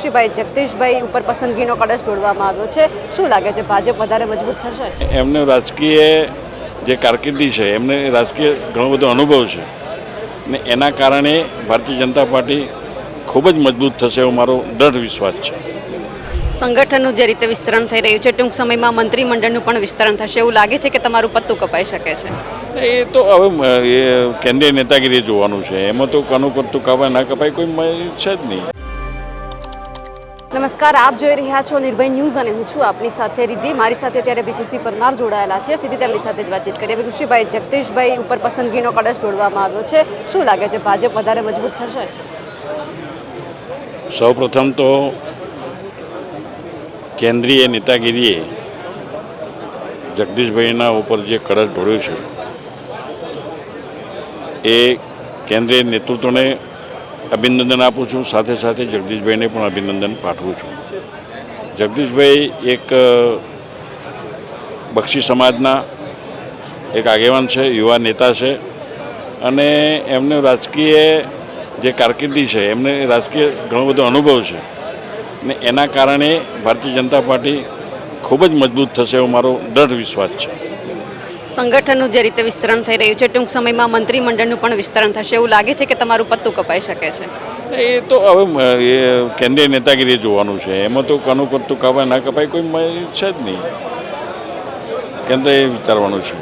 ભીખુશીભાઈ જગદીશભાઈ ઉપર પસંદગીનો કળશ ઢોળવામાં આવ્યો છે. શું લાગે છે ભાજપ વધારે મજબૂત થશે? એમને રાજકીય જે કારકિર્દી છે એમને રાજકીય ઘણો બધો અનુભવ છે. ને એના કારણે ભારતીય જનતા પાર્ટી ખૂબ જ મજબૂત થશે એવો મારો દ્રઢ વિશ્વાસ છે. સંગઠનનું જે રીતે વિસ્તરણ થઈ રહ્યું છે ટૂંક સમયમાં મંત્રીમંડળનું પણ વિસ્તરણ થશે. એવું લાગે છે કે તમારું પત્તું કપાઈ શકે છે? એ તો હવે કેન્દ્રીય નેતાગીરી જોવાનું છે. એમાં તો કનું પત્તું કપાય ના કપાય કોઈ છે જ નહીં. નમસ્કાર, આપ જોઈ રહ્યા છો નિર્ભય ન્યૂઝ અને હું છું આપની સાથે રીધિ મારી સાથે ત્યારે ભીખુસી પરમાર જોડાયેલા છે. સીધી તેમની સાથે જ વાતચીત કરીએ. ભીખુશીભાઈ જગદીશભાઈ ઉપર પસંદગીનો કળશ જોડવામાં આવ્યો છે. શું લાગે છે, ભાજપ વધારે મજબૂત થશે? સૌપ્રથમ તો કેન્દ્રીય નેતાગીરીએ જગદીશભાઈના ઉપર જે કળશ ઢોળ્યો છે, એ કેન્દ્રીય નેતૃત્વને અભિનંદન આપું છું. સાથે સાથે જગદીશભાઈને પણ અભિનંદન પાઠવું છું. જગદીશભાઈ એક બક્ષી સમાજના એક આગેવાન છે, યુવા નેતા છે અને એમને રાજકીય જે કારકિર્દી છે, એમને રાજકીય ઘણો બધો અનુભવ છે ને એના કારણે ભારતીય જનતા પાર્ટી ખૂબ જ મજબૂત થશે એવો મારો દૃઢ વિશ્વાસ છે. સંગઠનનું જે રીતે વિસ્તરણ થઈ રહ્યું છે ટૂંક સમયમાં મંત્રીમંડળનું પણ વિસ્તરણ થશે. એવું લાગે છે કે તમારું પત્તું કપાઈ શકે છે? એ તો હવે એ કેન્દ્રીય નેતાગીરી જોવાનું છે. એમાં તો કનું પત્તું કપાય ના કપાય કોઈ છે જ નહીં. કેન્દ્ર એ વિચારવાનું છે.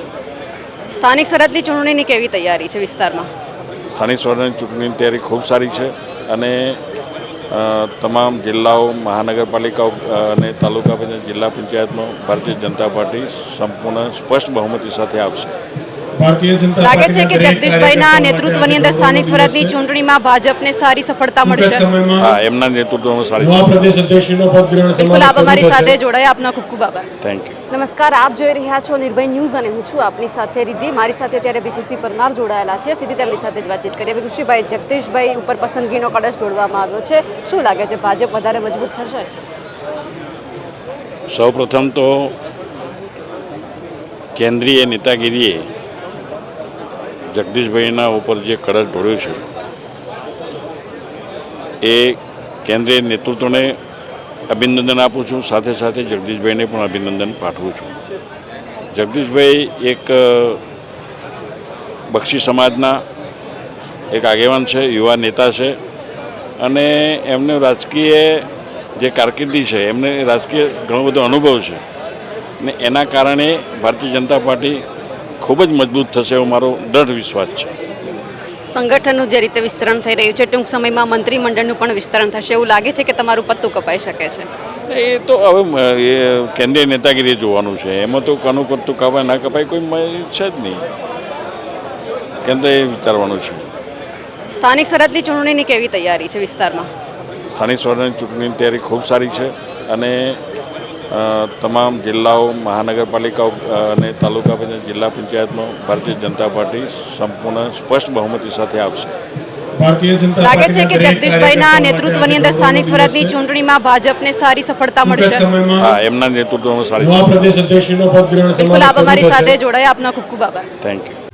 સ્થાનિક સરહદની ચૂંટણીની કેવી તૈયારી છે વિસ્તારમાં? સ્થાનિક સ્વરાજની ચૂંટણીની તૈયારી ખૂબ સારી છે અને તમામ જિલ્લાઓ મહાનગરપાલિકાઓ અને તાલુકા પંચાયત, જિલ્લા પંચાયતનો ભારતીય જનતા પાર્ટી સંપૂર્ણ સ્પષ્ટ બહુમતી સાથે આવશે. લાગે છે કે જગદીશભાઈના નેતૃત્વની અંદર સ્થાનિક સ્વરાજની ચૂંટણીમાં ભાજપને સારી સફળતા મળશે. એમના નેતૃત્વમાં સારી નવા પ્રદેશ અધ્યક્ષનો પદ ગ્રહણ બિલકુલ આપ અમારી સાથે જોડાયા. આપનો ખૂબ ખૂબ આભાર. થેન્ક યુ નમસ્કાર આપ જોઈ રહ્યા છો નિર્ભય ન્યૂઝ અને હું છું આપની સાથે રીધિ મારી સાથે ત્યારે ભીખુસી પરમાર જોડાયેલા છે. સીધી તેમની સાથે જ વાતચીત કરીએ. ભીખુસીભાઈ જગદીશભાઈ ઉપર પસંદગીનો કળશ જોડવામાં આવ્યો છે. શું લાગે છે ભાજપ વધારે મજબૂત થશે? સૌપ્રથમ તો કેન્દ્રીય નેતાગીરીએ જગદીશભાઈના ઉપર જે કડક ઢોળ્યો છે, એ કેન્દ્રીય નેતૃત્વને અભિનંદન આપું છું. સાથે સાથે જગદીશભાઈને પણ અભિનંદન પાઠવું છું. જગદીશભાઈ એક બક્ષી સમાજના એક આગેવાન છે, યુવા નેતા છે અને એમને રાજકીય જે કારકિર્દી છે, એમને રાજકીય ઘણો બધો અનુભવ છે ને એના કારણે ભારતીય જનતા પાર્ટી ખૂબ જ મજબૂત થશે એવો મારો દૃઢ વિશ્વાસ છે. સંગઠનનું જે રીતે વિસ્તરણ થઈ રહ્યું છે ટૂંક સમયમાં મંત્રીમંડળનું પણ વિસ્તરણ થશે. એવું લાગે છે કે તમારું પત્તું કપાઈ શકે છે? એ તો હવે એ કેન્દ્રીય નેતાગીરી જોવાનું છે. એમાં તો કનું પત્તું કપાય ના કપાય કોઈ છે જ નહીં. કેન્દ્ર એ વિચારવાનું છે. સ્થાનિક સરહદની ચૂંટણીની કેવી તૈયારી છે વિસ્તારમાં? સ્થાનિક સ્વરાજની ચૂંટણીની તૈયારી ખૂબ સારી છે અને તમામ જિલ્લાઓ મહાનગરપાલિકાઓ અને તાલુકા પંચાયત જિલ્લા પંચાયતનો ભારતીય જનતા પાર્ટી સંપૂર્ણ સ્પષ્ટ બહુમતી સાથે આવશે. લાગે છે કે જગદીશભાઈના નેતૃત્વની અંદર સ્થાનિક સ્વરાજની. ચૂંટણીમાં ભાજપને સારી સફળતા મળશે. હા એમના નેતૃત્વમાં સારી બિલકુલ આપ અમારી સાથે જોડાયા. આપનો ખૂબ ખૂબ આભાર. Thank you